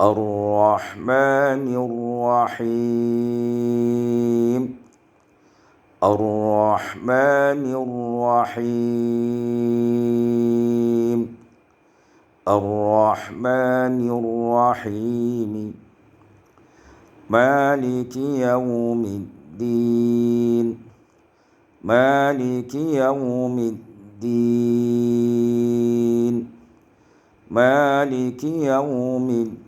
الرحمن الرحيم. الرحمن الرحيم. الرحمن الرحيم. مالك يوم الدين. مالك يوم الدين. مالك يوم الدين.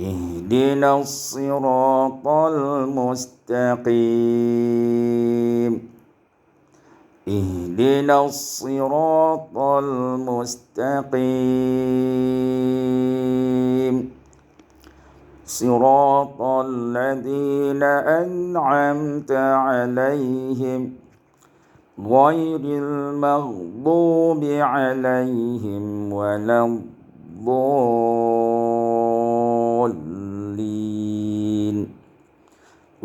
اهدنا الصراط المستقيم. اهدنا الصراط المستقيم. صراط الذين أنعمت عليهم غير المغضوب عليهم ولا الضالين.